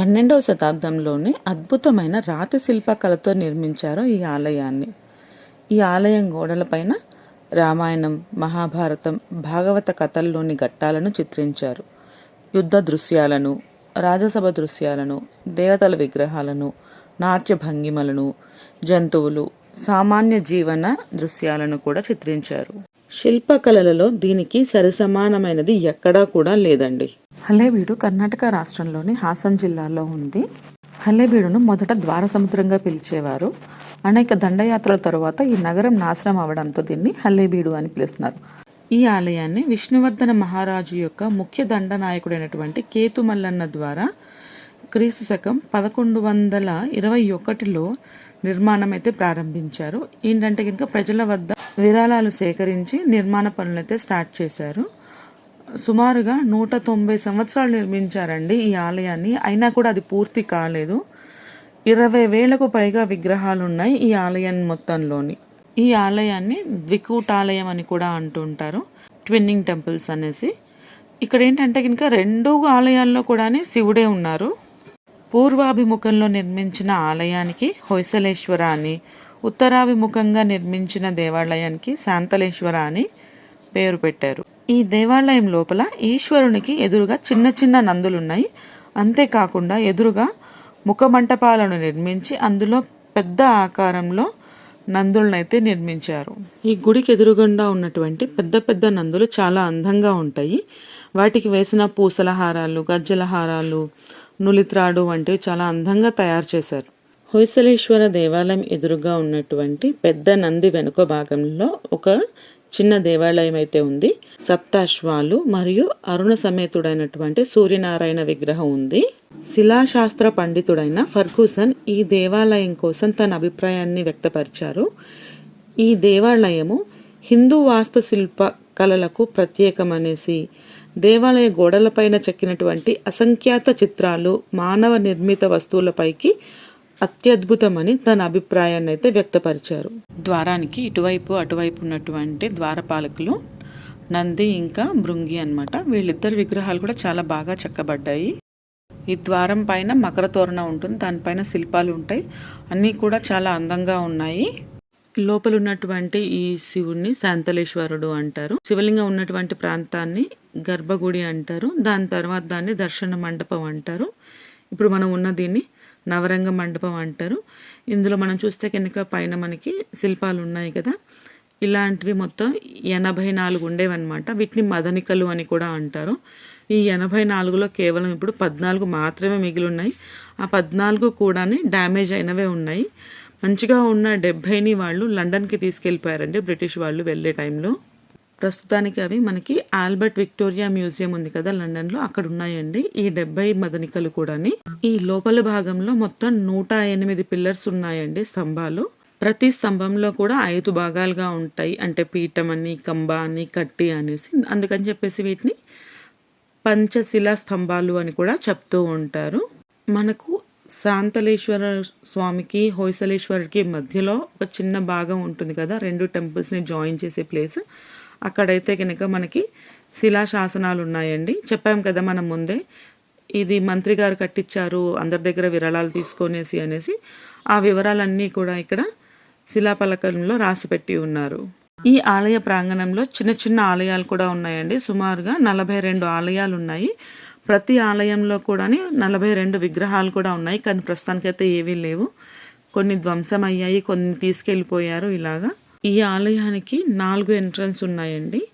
పన్నెండవ శతాబ్దంలోనే అద్భుతమైన రాతి శిల్పకళతో నిర్మించారు ఈ ఆలయాన్ని. ఈ ఆలయం గోడలపైన రామాయణం మహాభారతం భాగవత కథల్లోని ఘట్టాలను చిత్రించారు. యుద్ధ దృశ్యాలను రాజసభ దృశ్యాలను దేవతల విగ్రహాలను నాట్య భంగిమలను జంతువులు సామాన్య జీవన దృశ్యాలను కూడా చిత్రించారు. శిల్పకళలలో దీనికి సరిసమానమైనది ఎక్కడా కూడా లేదండి. హలేబీడు కర్ణాటక రాష్ట్రంలోని హాసన్ జిల్లాలో ఉంది. హలేబీడును మొదట ద్వార సముద్రంగా పిలిచేవారు. అనేక దండయాత్రల తరువాత ఈ నగరం నాశనం అవడంతో దీన్ని హల్లేబీడు అని పిలుస్తున్నారు. ఈ ఆలయాన్ని విష్ణువర్ధన మహారాజు యొక్క ముఖ్య దండనాయకుడైనటువంటి కేతు మల్లన్న ద్వారా క్రీస్తు శకం పదకొండు వందల ఇరవై ఒకటిలో నిర్మాణం అయితే ప్రారంభించారు. ఏంటంటే కనుక ప్రజల వద్ద విరాళాలు సేకరించి నిర్మాణ పనులైతే స్టార్ట్ చేశారు. సుమారుగా నూట తొంభై సంవత్సరాలు నిర్మించారండి ఈ ఆలయాన్ని. అయినా కూడా అది పూర్తి కాలేదు. ఇరవై వేలకు పైగా విగ్రహాలు ఉన్నాయి ఈ ఆలయం మొత్తంలోని. ఈ ఆలయాన్ని ద్వికూటాలయం అని కూడా అంటుంటారు ట్విన్నింగ్ టెంపుల్స్ అనేసి. ఇక్కడ ఏంటంటే కనుక రెండు ఆలయాల్లో కూడా శివుడే ఉన్నారు. పూర్వాభిముఖంలో నిర్మించిన ఆలయానికి హొయసలేశ్వర అని ఉత్తరాభిముఖంగా నిర్మించిన దేవాలయానికి శాంతలేశ్వర అని పేరు పెట్టారు. ఈ దేవాలయం లోపల ఈశ్వరునికి ఎదురుగా చిన్న చిన్న నందులున్నాయి. అంతేకాకుండా ఎదురుగా ముఖమంటపాలను నిర్మించి అందులో పెద్ద ఆకారంలో నందులనైతే నిర్మించారు. ఈ గుడికి ఎదురుగుండా ఉన్నటువంటి పెద్ద పెద్ద నందులు చాలా అందంగా ఉంటాయి. వాటికి వేసిన పూసల హారాలు గజ్జల హారాలు నులిత్రాడు వంటివి చాలా అందంగా తయారు చేశారు. హొయసలేశ్వర దేవాలయం ఎదురుగా ఉన్నటువంటి పెద్ద నంది వెనుక భాగంలో ఒక చిన్న దేవాలయం అయితే ఉంది. సప్తాశ్వాలు మరియు అరుణ సమేతుడైనటువంటి సూర్యనారాయణ విగ్రహం ఉంది. శిలాశాస్త్ర పండితుడైన ఫర్గూసన్ ఈ దేవాలయం కోసం తన అభిప్రాయాన్ని వ్యక్తపరిచారు. ఈ దేవాలయము హిందూ వాస్తుశిల్ప కళలకు ప్రత్యేకమనేసి దేవాలయ గోడలపైన చెక్కినటువంటి అసంఖ్యాత చిత్రాలు మానవ నిర్మిత వస్తువులపైకి అత్యద్భుతమని తన అభిప్రాయాన్ని అయితే వ్యక్తపరిచారు. ద్వారానికి ఇటువైపు అటువైపు ఉన్నటువంటి ద్వారపాలకులు నంది ఇంకా భృంగి అన్నమాట. వీళ్ళిద్దరు విగ్రహాలు కూడా చాలా బాగా చెక్కబడ్డాయి. ఈ ద్వారం పైన మకర తోరణ ఉంటుంది. దానిపైన శిల్పాలు ఉంటాయి. అన్నీ కూడా చాలా అందంగా ఉన్నాయి. లోపల ఉన్నటువంటి ఈ శివుణ్ణి శాంతలేశ్వరుడు అంటారు. శివలింగం ఉన్నటువంటి ప్రాంతాన్ని గర్భగుడి అంటారు. దాని తర్వాత దాన్ని దర్శన మండపం అంటారు. ఇప్పుడు మనం ఉన్న దీన్ని నవరంగ మండపం అంటారు. ఇందులో మనం చూస్తే కనుక పైన మనకి శిల్పాలు ఉన్నాయి కదా. ఇలాంటివి మొత్తం ఎనభై నాలుగు ఉండేవన్నమాట. వీటిని మదనికలు అని కూడా అంటారు. ఈ ఎనభై నాలుగులో కేవలం ఇప్పుడు పద్నాలుగు మాత్రమే మిగిలి ఉన్నాయి ఆ పద్నాలుగు కూడా డ్యామేజ్ అయినవే ఉన్నాయి. మంచిగా ఉన్న డెబ్భైని వాళ్ళు లండన్కి తీసుకెళ్ళిపోయారండి బ్రిటిష్ వాళ్ళు వెళ్ళే టైంలో. ప్రస్తుతానికి అవి మనకి ఆల్బర్ట్ విక్టోరియా మ్యూజియం ఉంది కదా లండన్లో అక్కడ ఉన్నాయండి ఈ డెబ్బై మదనికలు కూడాని. ఈ లోపల భాగంలో మొత్తం నూట ఎనిమిది పిల్లర్స్ ఉన్నాయండి స్తంభాలు. ప్రతి స్తంభంలో కూడా ఐదు భాగాలుగా ఉంటాయి. అంటే పీఠం అని కంబ అని కట్టి అనేసి. అందుకని చెప్పేసి వీటిని పంచశిలా స్తంభాలు అని కూడా చెప్తూ ఉంటారు. మనకు శాంతలేశ్వర స్వామికి హోయసలేశ్వరుడికి మధ్యలో ఒక చిన్న భాగం ఉంటుంది కదా. రెండు టెంపుల్స్ని జాయిన్ చేసే ప్లేస్. అక్కడైతే కనుక మనకి శిలాశాసనాలు ఉన్నాయండి చెప్పాం కదా మనం ముందే ఇది మంత్రి గారు కట్టించారు అందరి దగ్గర విరాళాలు తీసుకొనేసి అనేసి ఆ వివరాలన్నీ కూడా ఇక్కడ శిలాపలకంలో రాసిపెట్టి ఉన్నారు. ఈ ఆలయ ప్రాంగణంలో చిన్న చిన్న ఆలయాలు కూడా ఉన్నాయండి. సుమారుగా నలభై రెండు ఆలయాలు ఉన్నాయి ప్రతి ఆలయంలో కూడా నలభై రెండు విగ్రహాలు కూడా ఉన్నాయి కానీ ప్రస్తుతానికైతే ఏవీ లేవు. కొన్ని ధ్వంసం అయ్యాయి కొన్ని తీసుకెళ్ళిపోయారు ఇలాగా. ఈ ఆలయానికి నాలుగు ఎంట్రన్స్ ఉన్నాయండి.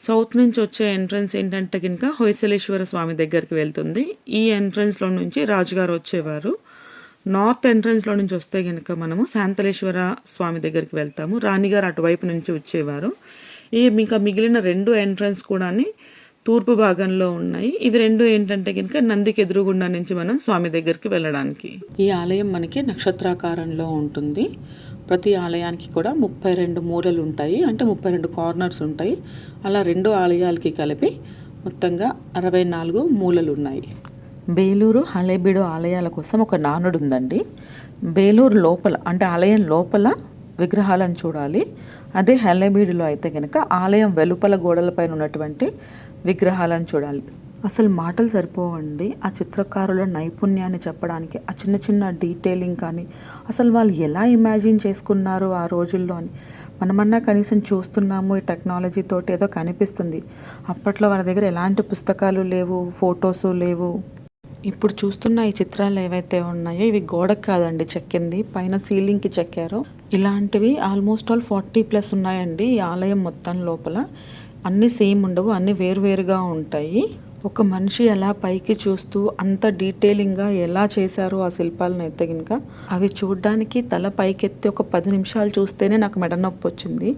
సౌత్ నుంచి వచ్చే ఎంట్రన్స్ ఏంటంటే కనుక హొయసలేశ్వర స్వామి దగ్గరికి వెళ్తుంది. ఈ ఎంట్రన్స్లో నుంచి రాజుగారు వచ్చేవారు. నార్త్ ఎంట్రన్స్లో నుంచి వస్తే కనుక మనము శాంతలేశ్వర స్వామి దగ్గరికి వెళ్తాము. రాణిగారు అటువైపు నుంచి వచ్చేవారు. ఈ ఇంకా మిగిలిన రెండు ఎంట్రన్స్ కూడా తూర్పు భాగంలో ఉన్నాయి. ఇవి రెండు ఏంటంటే కనుక నందికి ఎదురుగుండా నుంచి మనం స్వామి దగ్గరికి వెళ్ళడానికి. ఈ ఆలయం మనకి నక్షత్రాకారంలో ఉంటుంది. ప్రతి ఆలయానికి కూడా ముప్పై రెండు మూలలు ఉంటాయి. అంటే ముప్పై రెండు కార్నర్స్ ఉంటాయి. అలా రెండు ఆలయాలకి కలిపి మొత్తంగా అరవై నాలుగు మూలలు ఉన్నాయి. బేలూరు హళేబీడు ఆలయాల కోసం ఒక నానుడు ఉందండి బేలూరు లోపల అంటే ఆలయం లోపల విగ్రహాలను చూడాలి. అదే హెల్లబీడులో అయితే కనుక ఆలయం వెలుపల గోడలపైన ఉన్నటువంటి విగ్రహాలను చూడాలి. అసలు మాటలు సరిపోవండి. ఆ చిత్రకారుల నైపుణ్యాన్ని చెప్పడానికి ఆ చిన్న చిన్న డీటెయిలింగ్ కానీ అసలు వాళ్ళు ఎలా ఇమాజిన్ చేసుకున్నారు ఆ రోజుల్లో అని. మనమన్నా కనీసం చూస్తున్నాము ఈ టెక్నాలజీ తోటి ఏదో కనిపిస్తుంది. అప్పట్లో వాళ్ళ దగ్గర ఎలాంటి పుస్తకాలు లేవు ఫొటోస్ లేవు. ఇప్పుడు చూస్తున్న ఈ చిత్రాలు ఏవైతే ఉన్నాయో ఇవి గోడకు కాదండి చెక్కింది. పైన సీలింగ్కి చెక్కారు. ఇలాంటివి ఆల్మోస్ట్ ఆల్ ఫార్టీ ప్లస్ ఉన్నాయండి ఈ ఆలయం మొత్తం లోపల. అన్నీ సేమ్ ఉండవు అన్నీ వేరువేరుగా ఉంటాయి. ఒక మనిషి ఎలా పైకి చూస్తూ అంత డీటెయిలింగ్గా ఎలా చేశారు ఆ శిల్పాలను అయితే కనుక అవి చూడ్డానికి తల పైకెత్తి ఒక పది నిమిషాలు చూస్తేనే నాకు మెడ నొప్పి వచ్చింది.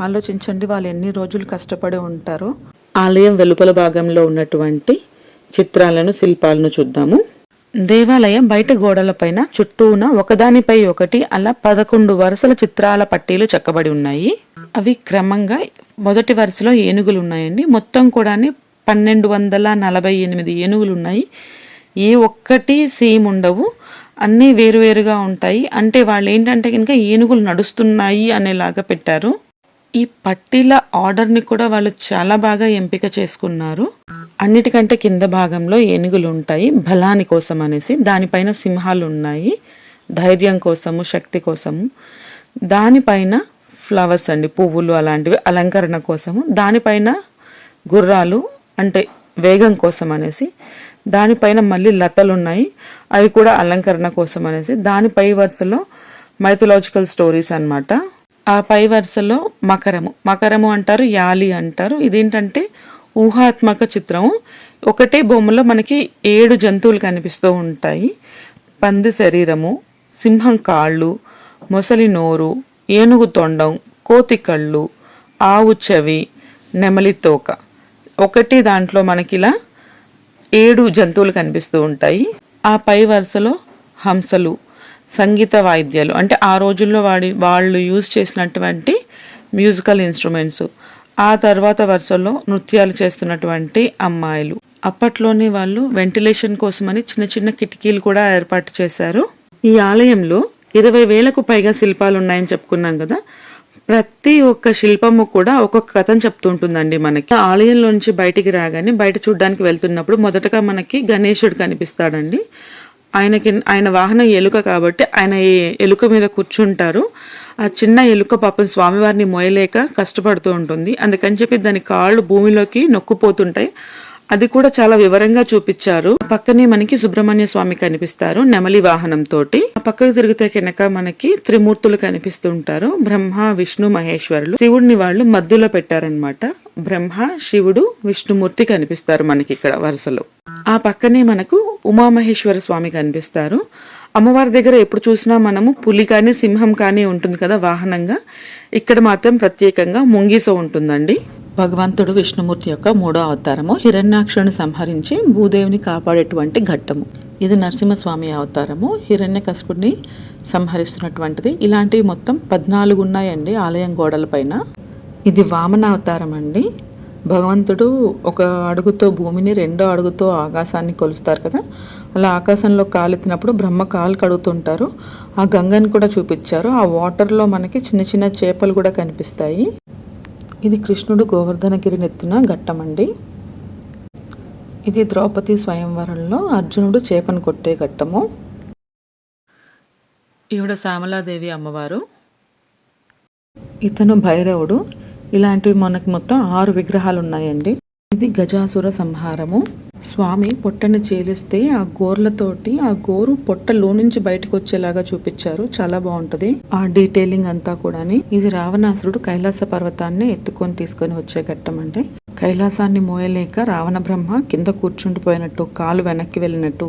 ఆలోచించండి వాళ్ళు ఎన్ని రోజులు కష్టపడి ఉంటారో. ఆలయం వెలుపల భాగంలో ఉన్నటువంటి చిత్రాలను శిల్పాలను చూద్దాము. దేవాలయం బయట గోడలపైన చుట్టూన ఒకదానిపై ఒకటి అలా పదకొండు వరుసల చిత్రాల పట్టీలు చెక్కబడి ఉన్నాయి. అవి క్రమంగా మొదటి వరుసలో ఏనుగులు ఉన్నాయండి. మొత్తం కూడా పన్నెండు వందల నలభై ఎనిమిది ఏనుగులు ఉన్నాయి. ఏ ఒక్కటి సేమ్ ఉండవు. అన్నీ వేరువేరుగా ఉంటాయి. అంటే వాళ్ళు ఏంటంటే కనుక ఏనుగులు నడుస్తున్నాయి అనేలాగా పెట్టారు. ఈ పట్టీల ఆర్డర్ని కూడా వాళ్ళు చాలా బాగా ఎంపిక చేసుకున్నారు. అన్నిటికంటే కింద భాగంలో ఏనుగులు ఉంటాయి బలాని కోసం అనేసి. దానిపైన సింహాలు ఉన్నాయి ధైర్యం కోసము శక్తి కోసము. దానిపైన ఫ్లవర్స్ అండి పువ్వులు అలాంటివి అలంకరణ కోసము. దానిపైన గుర్రాలు అంటే వేగం కోసం అనేసి. దానిపైన మళ్ళీ లతలు ఉన్నాయి అవి కూడా అలంకరణ కోసం అనేసి. దానిపై వరుసలో మైథలాజికల్ స్టోరీస్ అన్నమాట. ఆ పై వరుసలో మకరము. మకరము అంటారు యాలి అంటారు. ఇదేంటంటే ఊహాత్మక చిత్రం ఒకటే బొమ్మలో మనకి ఏడు జంతువులు కనిపిస్తూ ఉంటాయి. పంది శరీరము సింహం కాళ్ళు మొసలి నోరు ఏనుగు తొండం కోతి కళ్ళు ఆవు చెవి నెమలి తోక. ఒకటి దాంట్లో మనకి ఇలా ఏడు జంతువులు కనిపిస్తూ ఉంటాయి. ఆ పై వరుసలో హంసలు సంగీత వాయిద్యాలు. అంటే ఆ రోజుల్లో వాడి వాళ్ళు యూజ్ చేసినటువంటి మ్యూజికల్ ఇన్స్ట్రుమెంట్స్ ఆ తర్వాత వరుసలో నృత్యాలు చేస్తున్నటువంటి అమ్మాయిలు. అప్పట్లోనే వాళ్ళు వెంటిలేషన్ కోసమని చిన్న చిన్న కిటికీలు కూడా ఏర్పాటు చేశారు. ఈ ఆలయంలో ఇరవై వేలకు పైగా శిల్పాలు ఉన్నాయని చెప్పుకున్నాం కదా. ప్రతి ఒక్క శిల్పము కూడా ఒక్కొక్క కథను చెప్తూ ఉంటుందండి మనకి. ఆలయంలో నుంచి బయటికి రాగానే బయట చూడడానికి వెళ్తున్నప్పుడు మొదటగా మనకి గణేశుడు కనిపిస్తాడండి. ఆయనకి ఆయన వాహనం ఎలుక కాబట్టి ఆయన ఈ ఎలుక మీద కూర్చుంటారు. ఆ చిన్న ఎలుక పాపం స్వామివారిని మోయలేక కష్టపడుతూ ఉంటుంది. అందుకని చెప్పి దాని కాళ్ళు భూమిలోకి నొక్కుపోతుంటాయి. అది కూడా చాలా వివరంగా చూపించారు. పక్కనే మనకి సుబ్రహ్మణ్య స్వామి కనిపిస్తారు నెమలి వాహనం తోటి ఆ పక్కకు తిరిగితే కనుక మనకి త్రిమూర్తులు కనిపిస్తుంటారు. బ్రహ్మ విష్ణు మహేశ్వరులు. శివుడిని వాళ్ళు మధ్యలో పెట్టారనమాట బ్రహ్మ శివుడు విష్ణుమూర్తి కనిపిస్తారు మనకి ఇక్కడ వరుసలో. ఆ పక్కనే మనకు ఉమామహేశ్వర స్వామి కనిపిస్తారు. అమ్మవారి దగ్గర ఎప్పుడు చూసినా మనము పులి కానీ సింహం కానీ ఉంటుంది కదా వాహనంగా. ఇక్కడ మాత్రం ప్రత్యేకంగా ముంగీస ఉంటుందండి. భగవంతుడు విష్ణుమూర్తి యొక్క మూడో అవతారము. హిరణ్యాక్షుని సంహరించి భూదేవిని కాపాడేటువంటి ఘట్టము. ఇది నరసింహస్వామి అవతారము. హిరణ్యకశపుడిని సంహరిస్తున్నటువంటిది. ఇలాంటివి మొత్తం పద్నాలుగు ఉన్నాయండి ఆలయం గోడలపైన ఇది వామన అవతారం అండి భగవంతుడు ఒక అడుగుతో భూమిని రెండో అడుగుతో ఆకాశాన్ని కొలుస్తారు కదా. అలా ఆకాశంలో కాలెత్తినప్పుడు బ్రహ్మ కాలు కడుగుతుంటారు. ఆ గంగని కూడా చూపించారు. ఆ వాటర్లో మనకి చిన్న చిన్న చేపలు కూడా కనిపిస్తాయి. ఇది కృష్ణుడు గోవర్ధనగిరి నెత్తిన ఘట్టమండి ఇది ద్రౌపది స్వయంవరంలో అర్జునుడు చేపను కొట్టే ఘట్టము. ఈవిడ శ్యామలాదేవి అమ్మవారు. ఇతను భైరవుడు. ఇలాంటివి మనకు మొత్తం ఆరు విగ్రహాలు ఉన్నాయండి ఇది గజాసుర సంహారము. స్వామి పొట్టని చేలిస్తే ఆ గోర్లతోటి ఆ గోరు పొట్టలో నుంచి బయటకు వచ్చేలాగా చూపించారు. చాలా బాగుంటది. ఆ డీటెయిలింగ్ అంతా కూడాని ఇది రావణాసురుడు కైలాస పర్వతాన్ని ఎత్తుకొని తీసుకొని వచ్చే ఘట్టం అంటే కైలాసాన్ని మోయలేక రావణ బ్రహ్మ కింద కూర్చుండిపోయినట్టు కాలు వెనక్కి వెళ్ళినట్టు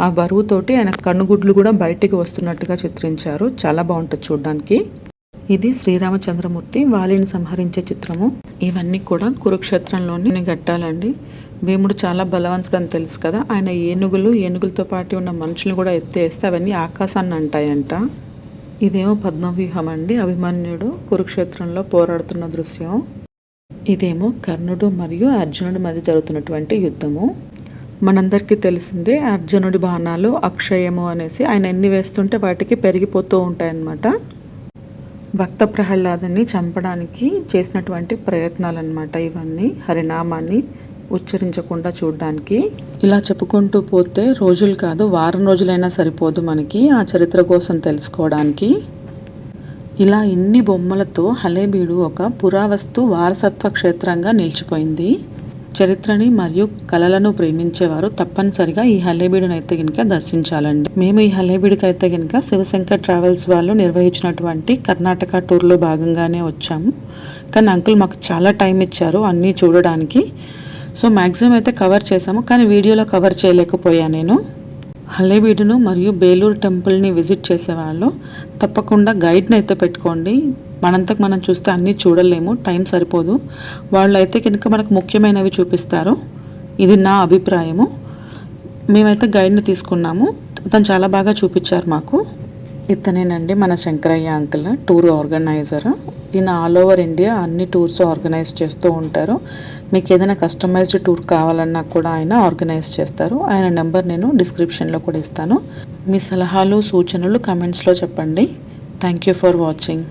ఆ బరువుతోటి ఆయన కన్నుగుడ్లు కూడా బయటికి వస్తున్నట్టుగా చిత్రించారు. చాలా బాగుంటుంది చూడడానికి. ఇది శ్రీరామచంద్రమూర్తి వాలిని సంహరించే చిత్రము. ఇవన్నీ కూడా కురుక్షేత్రంలోని ఘట్టాలండి భీముడు చాలా బలవంతుడు అని తెలుసు కదా. ఆయన ఏనుగులు ఏనుగులతో పాటు ఉన్న మనుషులు కూడా ఎత్తేస్తే అవన్నీ ఆకాశాన్ని అంటాయంట. ఇదేమో పద్మవ్యూహం అండి అభిమన్యుడు కురుక్షేత్రంలో పోరాడుతున్న దృశ్యం. ఇదేమో కర్ణుడు మరియు అర్జునుడి మధ్య జరుగుతున్నటువంటి యుద్ధము. మనందరికీ తెలిసిందే అర్జునుడి బాణాలు అక్షయము అనేసి ఆయన ఎన్ని వేస్తుంటే వాటికి పెరిగిపోతూ ఉంటాయన్నమాట. భక్త ప్రహ్లాదుని చంపడానికి చేసినటువంటి ప్రయత్నాలు అనమాట ఇవన్నీ హరినామాన్ని ఉచ్చరించకుండా చూడడానికి. ఇలా చెప్పుకుంటూ పోతే రోజులు కాదు వారం రోజులైనా సరిపోదు మనకి ఆ చరిత్ర కోసం తెలుసుకోవడానికి. ఇలా ఇన్ని బొమ్మలతో హలేబీడు ఒక పురావస్తు వారసత్వ క్షేత్రంగా నిలిచిపోయింది. చరిత్రని మరియు కళలను ప్రేమించేవారు తప్పనిసరిగా ఈ హల్లేబీడును అయితే కనుక దర్శించాలండి. మేము ఈ హలేబీడుకి అయితే కనుక శివశంకర్ ట్రావెల్స్ వాళ్ళు నిర్వహించినటువంటి కర్ణాటక టూర్లో భాగంగానే వచ్చాము. కానీ అంకుల్ మాకు చాలా టైం ఇచ్చారు అన్నీ చూడడానికి. సో మ్యాక్సిమం అయితే కవర్ చేశాము కానీ వీడియోలో కవర్ చేయలేకపోయా నేను. హలేబీడును మరియు బేలూరు టెంపుల్ని విజిట్ చేసేవాళ్ళు తప్పకుండా గైడ్ని అయితే పెట్టుకోండి. మనంతకు మనం చూస్తే అన్నీ చూడలేము టైం సరిపోదు. వాళ్ళు అయితే కనుక మనకు ముఖ్యమైనవి చూపిస్తారు. ఇది నా అభిప్రాయము. మేమైతే గైడ్ని తీసుకున్నాము. తను చాలా బాగా చూపించారు మాకు. ఇతనేనండి మన శంకరయ్య అంకుల్ టూర్ ఆర్గనైజర్. ఈయన ఆల్ ఓవర్ ఇండియా అన్ని టూర్స్ ఆర్గనైజ్ చేస్తూ ఉంటారు. మీకు ఏదైనా కస్టమైజ్డ్ టూర్ కావాలన్నా కూడా ఆయన ఆర్గనైజ్ చేస్తారు. ఆయన నెంబర్ నేను డిస్క్రిప్షన్లో కూడా ఇస్తాను. మీ సలహాలు సూచనలు కమెంట్స్లో చెప్పండి. Thank you for watching.